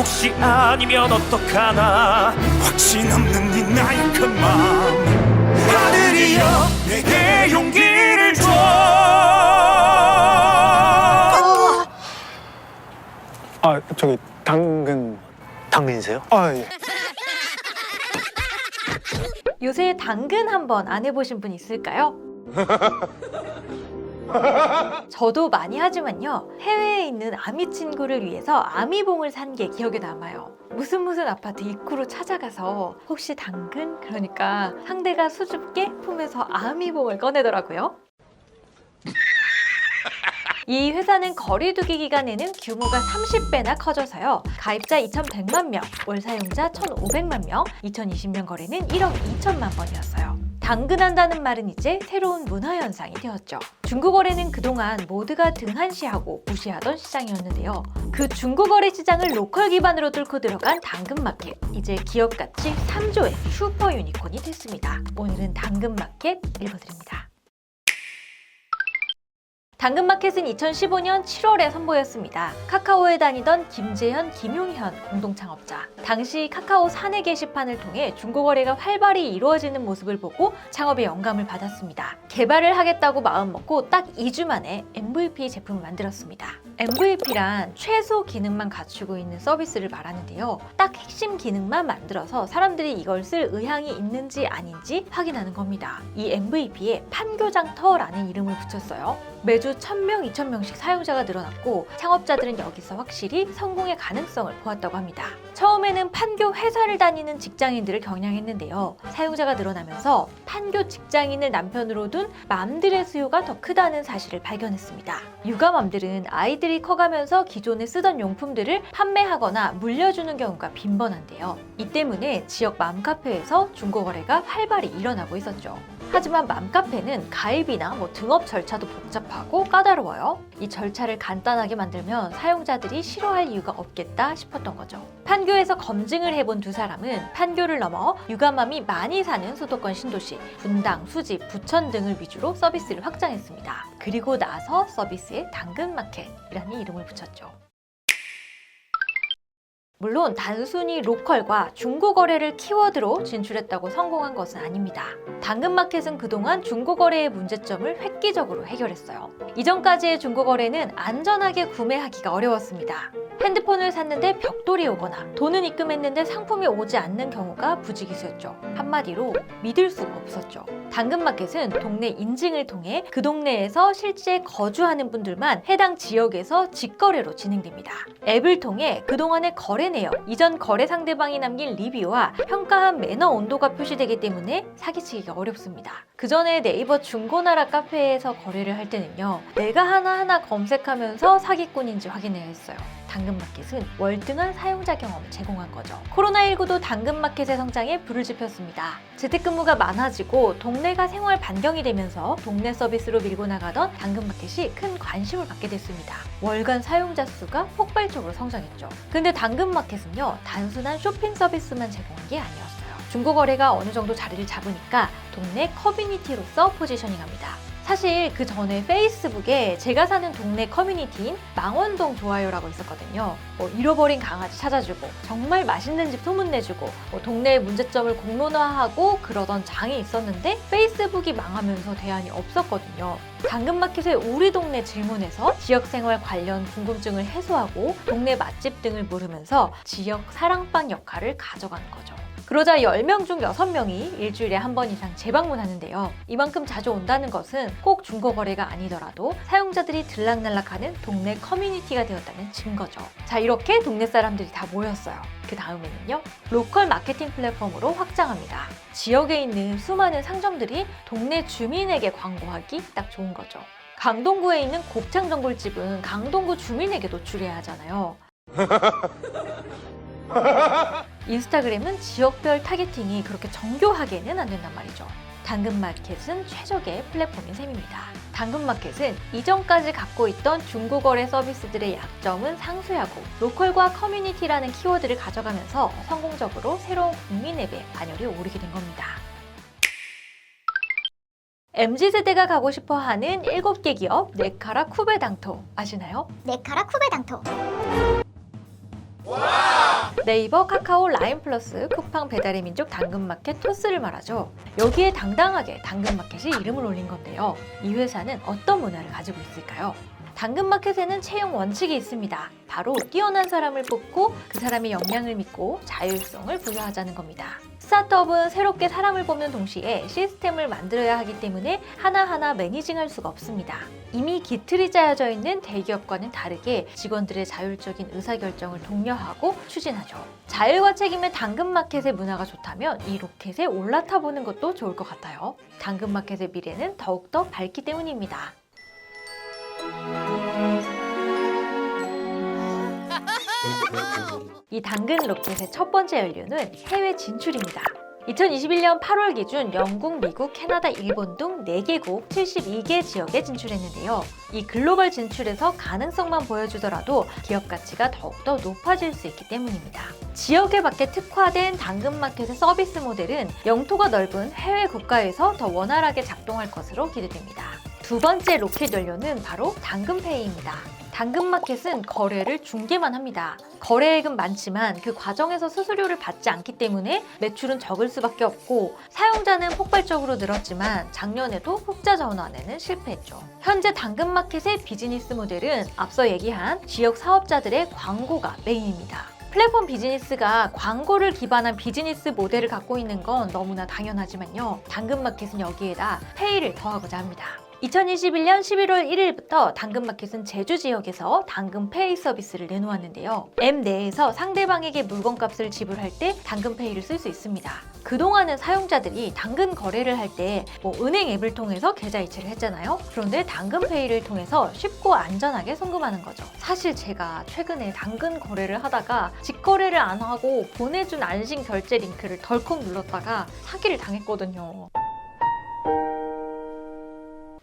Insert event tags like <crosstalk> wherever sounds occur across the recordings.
혹시 아니면 어떡하나 확신 없는 네 나의 큰맘 하늘이여 내게 용기를 줘 아 저기 당근 당근이세요? 아 예. 요새 당근 한번 안 해보신 분 있을까요? <laughs> <laughs> 저도 많이 하지만요. 해외에 있는 아미 친구를 위해서 아미봉을 산 게 기억에 남아요. 무슨 무슨 아파트 입구로 찾아가서 혹시 당근? 그러니까 상대가 수줍게 품에서 아미봉을 꺼내더라고요. 이 회사는 거리두기 기간에는 규모가 30배나 커져서요. 가입자 2,100만 명, 월 사용자 1,500만 명, 2020년 거래는 1억 2천만 번이었어요. 당근한다는 말은 이제 새로운 문화 현상이 되었죠. 중고거래는 그동안 모두가 등한시하고 무시하던 시장이었는데요. 그 중고거래 시장을 로컬 기반으로 뚫고 들어간 당근마켓. 이제 기업 가치 3조의 슈퍼 유니콘이 됐습니다. 오늘은 당근마켓 읽어드립니다. 당근마켓은 2015년 7월에 선보였습니다. 카카오에 다니던 김재현, 김용현 공동 창업자. 당시 카카오 사내 게시판을 통해 중고 거래가 활발히 이루어지는 모습을 보고 창업에 영감을 받았습니다. 개발을 하겠다고 마음먹고 딱 2주 만에 MVP 제품을 만들었습니다. MVP란 최소 기능만 갖추고 있는 서비스를 말하는데요. 딱 핵심 기능만 만들어서 사람들이 이걸 쓸 의향이 있는지 아닌지 확인하는 겁니다. 이 MVP에 판교장터라는 이름을 붙였어요. 매주 1000명, 2000명씩 사용자가 늘어났고 창업자들은 여기서 확실히 성공의 가능성을 보았다고 합니다. 처음에는 판교 회사를 다니는 직장인들을 겨냥했는데요. 사용자가 늘어나면서 판교 직장인을 남편으로 둔 맘들의 수요가 더 크다는 사실을 발견했습니다. 육아맘들은 아이들 이 커가면서 기존에 쓰던 용품들을 판매하거나 물려주는 경우가 빈번한데요. 이 때문에 지역 맘카페에서 중고거래가 활발히 일어나고 있었죠. 하지만 맘카페는 가입이나 뭐 등업 절차도 복잡하고 까다로워요. 이 절차를 간단하게 만들면 사용자들이 싫어할 이유가 없겠다 싶었던 거죠. 판교에서 검증을 해본 두 사람은 판교를 넘어 육아맘이 많이 사는 수도권 신도시, 분당, 수지, 부천 등을 위주로 서비스를 확장했습니다. 그리고 나서 서비스에 당근마켓이라는 이름을 붙였죠. 물론 단순히 로컬과 중고 거래를 키워드로 진출했다고 성공한 것은 아닙니다. 당근마켓은 그동안 중고 거래의 문제점을 획기적으로 해결했어요. 이전까지의 중고 거래는 안전하게 구매하기가 어려웠습니다. 핸드폰을 샀는데 벽돌이 오거나 돈은 입금했는데 상품이 오지 않는 경우가 부지기수였죠. 한마디로 믿을 수가 없었죠. 당근마켓은 동네 인증을 통해 그 동네에서 실제 거주하는 분들만 해당 지역에서 직거래로 진행됩니다. 앱을 통해 그동안의 거래 내역, 이전 거래 상대방이 남긴 리뷰와 평가한 매너 온도가 표시되기 때문에 사기치기가 어렵습니다. 그 전에 네이버 중고나라 카페에서 거래를 할 때는요, 내가 하나하나 검색하면서 사기꾼인지 확인해야 했어요. 당근마켓은 월등한 사용자 경험을 제공한 거죠. 코로나19도 당근마켓의 성장에 불을 지폈습니다. 재택근무가 많아지고 동네가 생활 반경이 되면서 동네 서비스로 밀고 나가던 당근마켓이 큰 관심을 받게 됐습니다. 월간 사용자 수가 폭발적으로 성장했죠. 근데 당근마켓은요, 단순한 쇼핑 서비스만 제공한 게 아니었어요. 중고거래가 어느 정도 자리를 잡으니까 동네 커뮤니티로서 포지셔닝합니다. 사실 그 전에 페이스북에 제가 사는 동네 커뮤니티인 망원동 좋아요라고 있었거든요. 뭐 잃어버린 강아지 찾아주고 정말 맛있는 집 소문내주고 뭐 동네의 문제점을 공론화하고 그러던 장이 있었는데 페이스북이 망하면서 대안이 없었거든요. 당근마켓의 우리 동네 질문에서 지역생활 관련 궁금증을 해소하고 동네 맛집 등을 물으면서 지역 사랑방 역할을 가져가는 거죠. 그러자 10명 중 6명이 일주일에 한 번 이상 재방문하는데요. 이만큼 자주 온다는 것은 꼭 중고거래가 아니더라도 사용자들이 들락날락하는 동네 커뮤니티가 되었다는 증거죠. 자, 이렇게 동네 사람들이 다 모였어요. 그 다음에는요, 로컬 마케팅 플랫폼으로 확장합니다. 지역에 있는 수많은 상점들이 동네 주민에게 광고하기 딱 좋은 거죠. 강동구에 있는 곱창 전골집은 강동구 주민에게 노출해야 하잖아요. <laughs> 인스타그램은 지역별 타겟팅이 그렇게 정교하게는 안 된단 말이죠. 당근마켓은 최적의 플랫폼인 셈입니다. 당근마켓은 이전까지 갖고 있던 중고거래 서비스들의 약점은 상쇄하고 로컬과 커뮤니티라는 키워드를 가져가면서 성공적으로 새로운 국민 앱의 반열에 오르게 된 겁니다. MZ세대가 가고 싶어 하는 7개 기업 네카라 쿠베 당토 아시나요? 네카라 쿠베 당토 네이버, 카카오, 라인 플러스, 쿠팡 배달의 민족 당근마켓 토스를 말하죠. 여기에 당당하게 당근마켓이 이름을 올린 건데요. 이 회사는 어떤 문화를 가지고 있을까요? 당근마켓에는 채용 원칙이 있습니다. 바로 뛰어난 사람을 뽑고 그 사람의 역량을 믿고 자율성을 부여하자는 겁니다. 스타트업은 새롭게 사람을 뽑는 동시에 시스템을 만들어야 하기 때문에 하나하나 매니징할 수가 없습니다. 이미 기틀이 짜여져 있는 대기업과는 다르게 직원들의 자율적인 의사결정을 독려하고 추진하죠. 자율과 책임의 당근마켓의 문화가 좋다면 이 로켓에 올라타 보는 것도 좋을 것 같아요. 당근마켓의 미래는 더욱더 밝기 때문입니다. 이 당근 로켓의 첫 번째 연료는 해외 진출입니다. 2021년 8월 기준 영국, 미국, 캐나다, 일본 등 4개국 72개 지역에 진출했는데요. 이 글로벌 진출에서 가능성만 보여주더라도 기업 가치가 더욱더 높아질 수 있기 때문입니다. 지역에 맞게 특화된 당근마켓의 서비스 모델은 영토가 넓은 해외 국가에서 더 원활하게 작동할 것으로 기대됩니다. 두 번째 로켓 연료는 바로 당근페이입니다. 당근마켓은 거래를 중개만 합니다. 거래액은 많지만 그 과정에서 수수료를 받지 않기 때문에 매출은 적을 수밖에 없고 사용자는 폭발적으로 늘었지만 작년에도 흑자 전환에는 실패했죠. 현재 당근마켓의 비즈니스 모델은 앞서 얘기한 지역 사업자들의 광고가 메인입니다. 플랫폼 비즈니스가 광고를 기반한 비즈니스 모델을 갖고 있는 건 너무나 당연하지만요. 당근마켓은 여기에다 페이를 더하고자 합니다. 2021년 11월 1일부터 당근마켓은 제주 지역에서 당근페이 서비스를 내놓았는데요. 앱 내에서 상대방에게 물건값을 지불할 때 당근페이를 쓸 수 있습니다. 그동안은 사용자들이 당근 거래를 할 때 뭐 은행 앱을 통해서 계좌 이체를 했잖아요. 그런데 당근페이를 통해서 쉽고 안전하게 송금하는 거죠. 사실 제가 최근에 당근 거래를 하다가 직거래를 안 하고 보내준 안심 결제 링크를 덜컥 눌렀다가 사기를 당했거든요.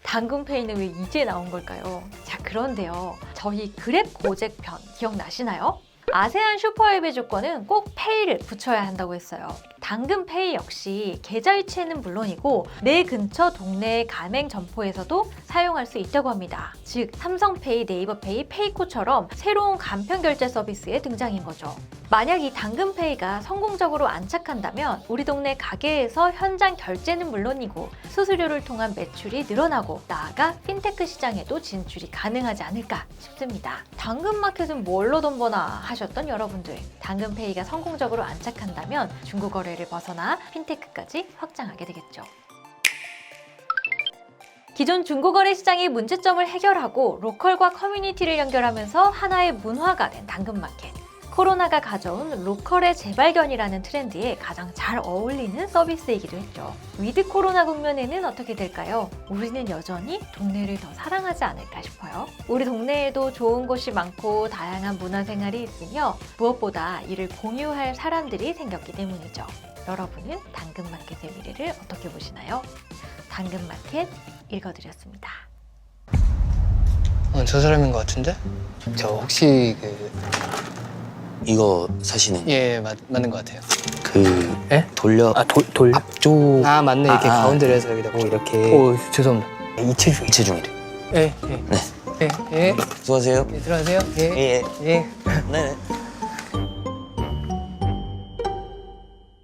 당근페이는 왜 이제 나온 걸까요? 자, 그런데요. 저희 그랩 고잭 편 기억나시나요? 아세안 슈퍼앱의 조건은 꼭 페이를 붙여야 한다고 했어요. 당근페이 역시 계좌 이체는 물론이고 내 근처 동네 가맹 점포에서도 사용할 수 있다고 합니다. 즉 삼성페이, 네이버페이, 페이코처럼 새로운 간편 결제 서비스의 등장인 거죠. 만약 이 당근페이가 성공적으로 안착한다면 우리 동네 가게에서 현장 결제는 물론이고 수수료를 통한 매출이 늘어나고 나아가 핀테크 시장에도 진출이 가능하지 않을까 싶습니다. 당근마켓은 뭘로 돈 버나 하셨던 여러분들 당근페이가 성공적으로 안착한다면 중고거래를 벗어나 핀테크까지 확장하게 되겠죠. 기존 중고거래 시장의 문제점을 해결하고 로컬과 커뮤니티를 연결하면서 하나의 문화가 된 당근마켓. 코로나가 가져온 로컬의 재발견이라는 트렌드에 가장 잘 어울리는 서비스이기도 했죠. 위드 코로나 국면에는 어떻게 될까요? 우리는 여전히 동네를 더 사랑하지 않을까 싶어요. 우리 동네에도 좋은 곳이 많고 다양한 문화생활이 있으며 무엇보다 이를 공유할 사람들이 생겼기 때문이죠. 여러분은 당근마켓의 미래를 어떻게 보시나요? 당근마켓 읽어드렸습니다. 어, 저 사람인 것 같은데? 저 혹시 그... 이거 사시는 예, 맞, 맞는 것 같아요. 그 예? 돌려 아, 돌, 돌. 앞쪽 아, 맞네. 이렇게 아, 아. 가운데로 해서 여기다. 오, 이렇게 오, 죄송합니다. 이체 중. 이체 중이래. 예, 예. 네. 예, 예. 수고하세요. 예, 들어가세요. 예. 예. 예. 네.